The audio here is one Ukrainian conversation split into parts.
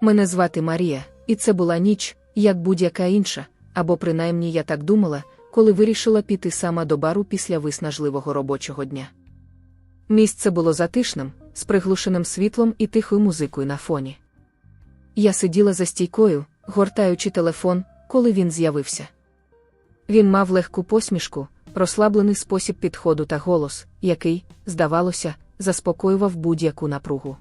Мене звати Марія, і це була ніч, як будь-яка інша, або принаймні я так думала, коли вирішила піти сама до бару після виснажливого робочого дня. Місце було затишним, з приглушеним світлом і тихою музикою на фоні. Я сиділа за стійкою, гортаючи телефон, коли він з'явився. Він мав легку посмішку, розслаблений спосіб підходу та голос, який, здавалося, заспокоював будь-яку напругу.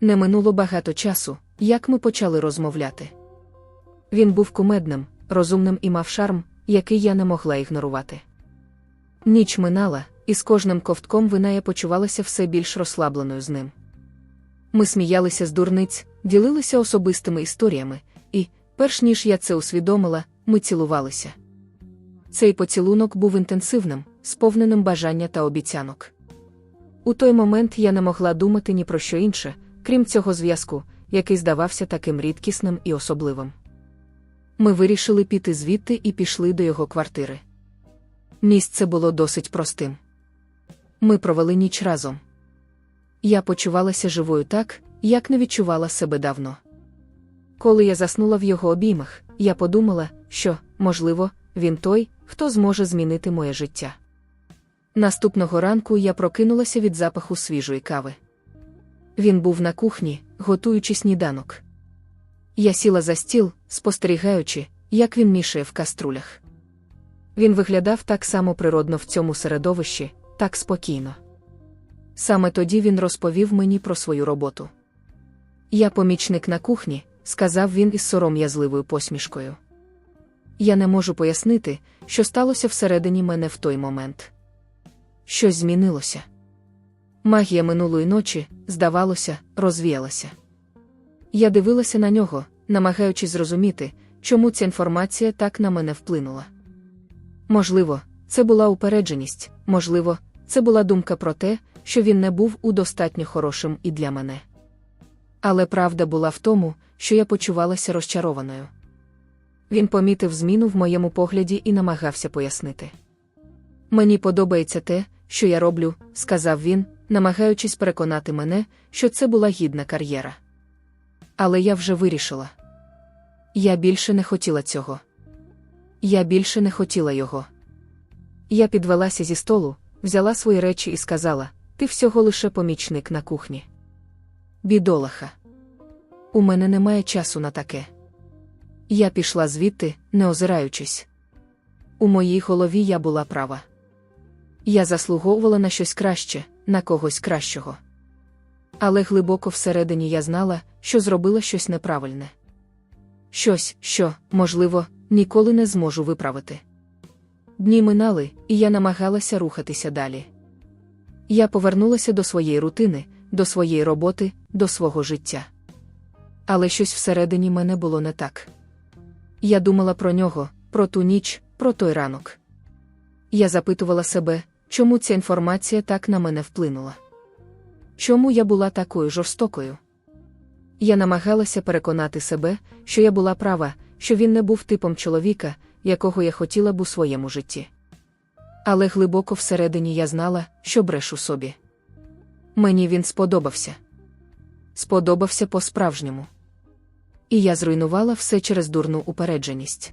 Не минуло багато часу, як ми почали розмовляти. Він був кумедним, розумним і мав шарм, який я не могла ігнорувати. Ніч минала, і з кожним ковтком вина почувалася все більш розслабленою з ним. Ми сміялися з дурниць, ділилися особистими історіями, і, перш ніж я це усвідомила, ми цілувалися. Цей поцілунок був інтенсивним, сповненим бажання та обіцянок. У той момент я не могла думати ні про що інше, крім цього зв'язку, який здавався таким рідкісним і особливим. Ми вирішили піти звідти і пішли до його квартири. Місце було досить простим. Ми провели ніч разом. Я почувалася живою так, як не відчувала себе давно. Коли я заснула в його обіймах, я подумала, що, можливо, він той, хто зможе змінити моє життя. Наступного ранку я прокинулася від запаху свіжої кави. Він був на кухні, готуючи сніданок. Я сіла за стіл, спостерігаючи, як він мішає в каструлях. Він виглядав так само природно в цьому середовищі, так спокійно. Саме тоді він розповів мені про свою роботу. Я помічник на кухні, сказав він із сором'язливою посмішкою. Я не можу пояснити, що сталося всередині мене в той момент. Щось змінилося. Магія минулої ночі, здавалося, розвіялася. Я дивилася на нього, намагаючись зрозуміти, чому ця інформація так на мене вплинула. Можливо, це була упередженість, можливо, це була думка про те, що він не був у достатньо хорошим і для мене. Але правда була в тому, що я почувалася розчарованою. Він помітив зміну в моєму погляді і намагався пояснити. Мені подобається те, що я роблю, сказав він, намагаючись переконати мене, що це була гідна кар'єра. Але я вже вирішила. Я більше не хотіла цього. Я більше не хотіла його. Я підвелася зі столу, взяла свої речі і сказала: ти всього лише помічник на кухні. Бідолаха. У мене немає часу на таке. Я пішла звідти, не озираючись. У моїй голові я була права. Я заслуговувала на щось краще, на когось кращого. Але глибоко всередині я знала, що зробила щось неправильне. Щось, що, можливо, ніколи не зможу виправити. Дні минали, і я намагалася рухатися далі. Я повернулася до своєї рутини, до своєї роботи, до свого життя. Але щось всередині мене було не так. Я думала про нього, про ту ніч, про той ранок. Я запитувала себе, чому ця інформація так на мене вплинула. Чому я була такою жорстокою? Я намагалася переконати себе, що я була права, що він не був типом чоловіка, якого я хотіла б у своєму житті. Але глибоко всередині я знала, що брешу собі. Мені він сподобався. Сподобався по-справжньому. І я зруйнувала все через дурну упередженість.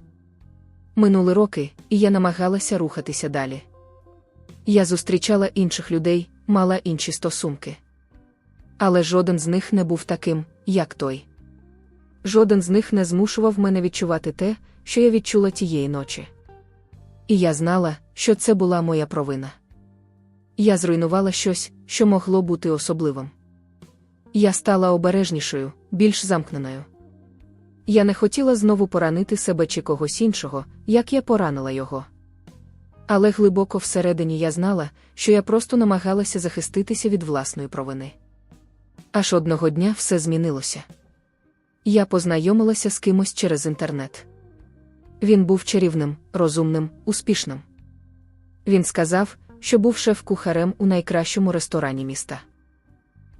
Минули роки, і я намагалася рухатися далі. Я зустрічала інших людей, мала інші стосунки. Але жоден з них не був таким, як той. Жоден з них не змушував мене відчувати те, що я відчула тієї ночі. І я знала, що це була моя провина. Я зруйнувала щось, що могло бути особливим. Я стала обережнішою, більш замкненою. Я не хотіла знову поранити себе чи когось іншого, як я поранила його. Але глибоко всередині я знала, що я просто намагалася захиститися від власної провини. Аж одного дня все змінилося. Я познайомилася з кимось через інтернет. Він був чарівним, розумним, успішним. Він сказав, що був шеф-кухарем у найкращому ресторані міста.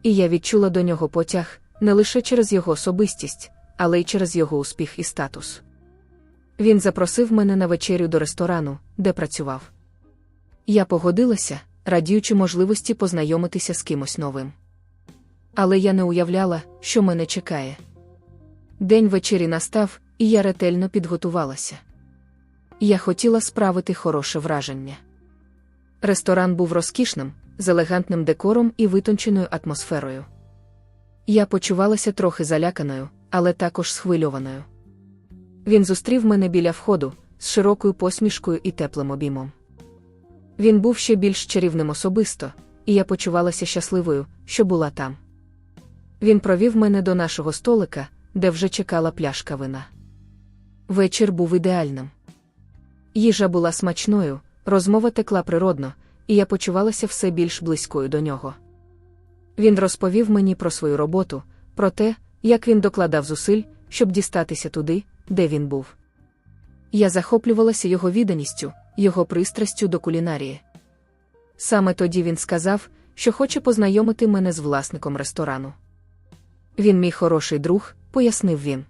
І я відчула до нього потяг не лише через його особистість, але й через його успіх і статус. Він запросив мене на вечерю до ресторану, де працював. Я погодилася, радіючи можливості познайомитися з кимось новим. Але я не уявляла, що мене чекає. День вечері настав, і я ретельно підготувалася. Я хотіла справити хороше враження. Ресторан був розкішним, з елегантним декором і витонченою атмосферою. Я почувалася трохи заляканою, але також схвильованою. Він зустрів мене біля входу з широкою посмішкою і теплим обіймом. Він був ще більш чарівним особисто, і я почувалася щасливою, що була там. Він провів мене до нашого столика, де вже чекала пляшка вина. Вечір був ідеальним. Їжа була смачною, розмова текла природно, і я почувалася все більш близькою до нього. Він розповів мені про свою роботу, про те, як він докладав зусиль, щоб дістатися туди, де він був. Я захоплювалася його відданістю, його пристрастю до кулінарії. Саме тоді він сказав, що хоче познайомити мене з власником ресторану. Він мій хороший друг, пояснив він.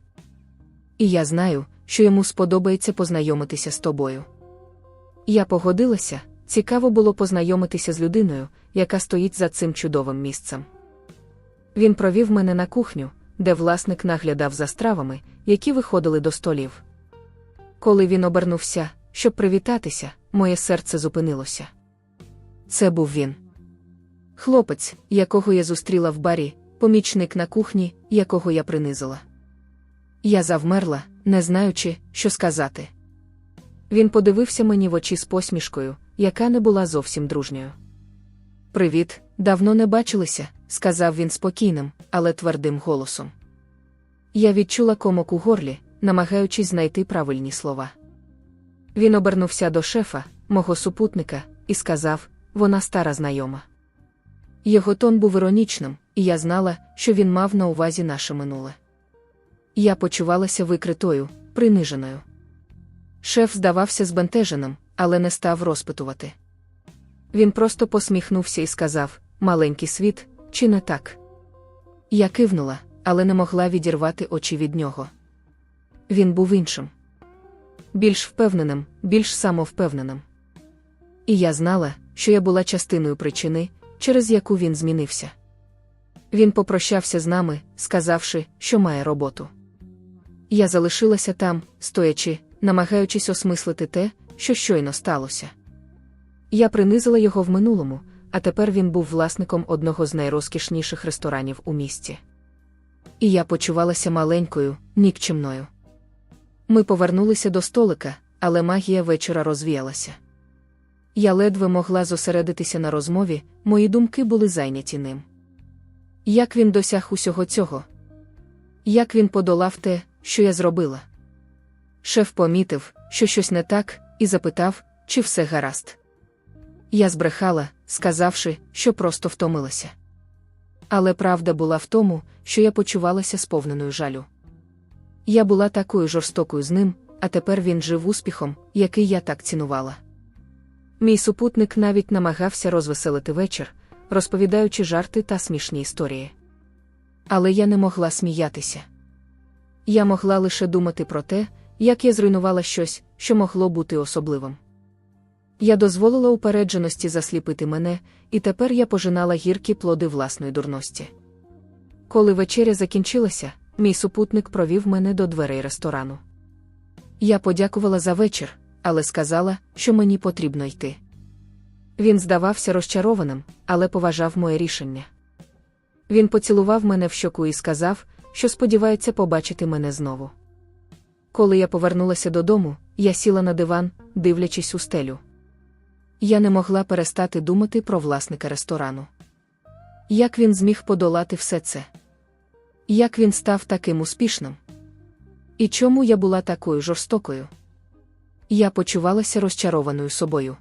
І я знаю, що йому сподобається познайомитися з тобою. Я погодилася, цікаво було познайомитися з людиною, яка стоїть за цим чудовим місцем. Він провів мене на кухню, де власник наглядав за стравами, які виходили до столів. Коли він обернувся, щоб привітатися, моє серце зупинилося. Це був він. Хлопець, якого я зустріла в барі, помічник на кухні, якого я принизила. Я завмерла, не знаючи, що сказати. Він подивився мені в очі з посмішкою, яка не була зовсім дружньою. Привіт, давно не бачилися, сказав він спокійним, але твердим голосом. Я відчула комок у горлі, намагаючись знайти правильні слова. Він обернувся до шефа, мого супутника, і сказав: вона стара знайома. Його тон був іронічним, і я знала, що він мав на увазі наше минуле. Я почувалася викритою, приниженою. Шеф здавався збентеженим, але не став розпитувати. Він просто посміхнувся і сказав: Маленький світ, чи не так? Я кивнула, але не могла відірвати очі від нього. Він був іншим, більш впевненим, більш самовпевненим. І я знала, що я була частиною причини, через яку він змінився. Він попрощався з нами, сказавши, що має роботу. Я залишилася там, стоячи, намагаючись осмислити те, що щойно сталося. Я принизила його в минулому, а тепер він був власником одного з найрозкішніших ресторанів у місті. І я почувалася маленькою, нікчемною. Ми повернулися до столика, але магія вечора розвіялася. Я ледве могла зосередитися на розмові, мої думки були зайняті ним. Як він досяг усього цього? Як він подолав те, що я зробила? Шеф помітив, що щось не так, і запитав, чи все гаразд. Я збрехала, сказавши, що просто втомилася. Але правда була в тому, що я почувалася сповненою жалю. Я була такою жорстокою з ним, а тепер він жив успіхом, який я так цінувала. Мій супутник навіть намагався розвеселити вечір, розповідаючи жарти та смішні історії. Але я не могла сміятися. Я могла лише думати про те, як я зруйнувала щось, що могло бути особливим. Я дозволила упередженості засліпити мене, і тепер я пожинала гіркі плоди власної дурності. Коли вечеря закінчилася, мій супутник провів мене до дверей ресторану. Я подякувала за вечір, але сказала, що мені потрібно йти. Він здавався розчарованим, але поважав моє рішення. Він поцілував мене в щоку і сказав, що сподівається побачити мене знову. Коли я повернулася додому, я сіла на диван, дивлячись у стелю. Я не могла перестати думати про власника ресторану. Як він зміг подолати все це? Як він став таким успішним? І чому я була такою жорстокою? Я почувалася розчарованою собою.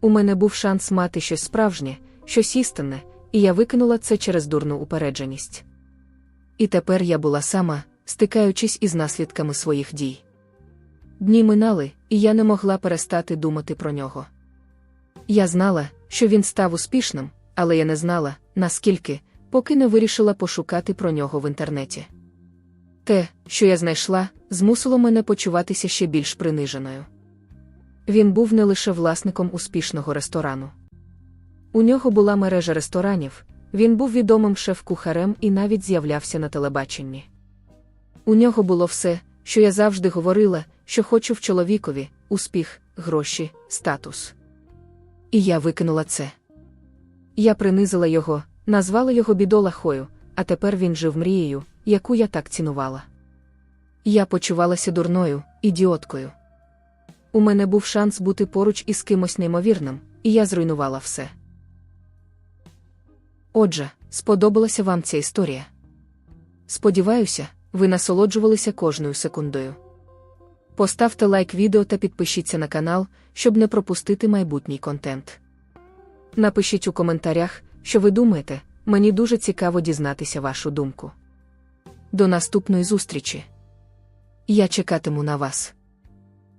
У мене був шанс мати щось справжнє, щось істинне, і я викинула це через дурну упередженість. І тепер я була сама, стикаючись із наслідками своїх дій. Дні минали, і я не могла перестати думати про нього. Я знала, що він став успішним, але я не знала, наскільки, поки не вирішила пошукати про нього в інтернеті. Те, що я знайшла, змусило мене почуватися ще більш приниженою. Він був не лише власником успішного ресторану. У нього була мережа ресторанів, він був відомим шеф-кухарем і навіть з'являвся на телебаченні. У нього було все, що я завжди говорила, що хочу в чоловікові успіх, гроші, статус. І я викинула це. Я принизила його, назвала його бідолахою, а тепер він жив мрією, яку я так цінувала. Я почувалася дурною, ідіоткою. У мене був шанс бути поруч із кимось неймовірним, і я зруйнувала все. Отже, сподобалася вам ця історія. Сподіваюся, ви насолоджувалися кожною секундою. Поставте лайк відео та підпишіться на канал, щоб не пропустити майбутній контент. Напишіть у коментарях, що ви думаєте, мені дуже цікаво дізнатися вашу думку. До наступної зустрічі. Я чекатиму на вас.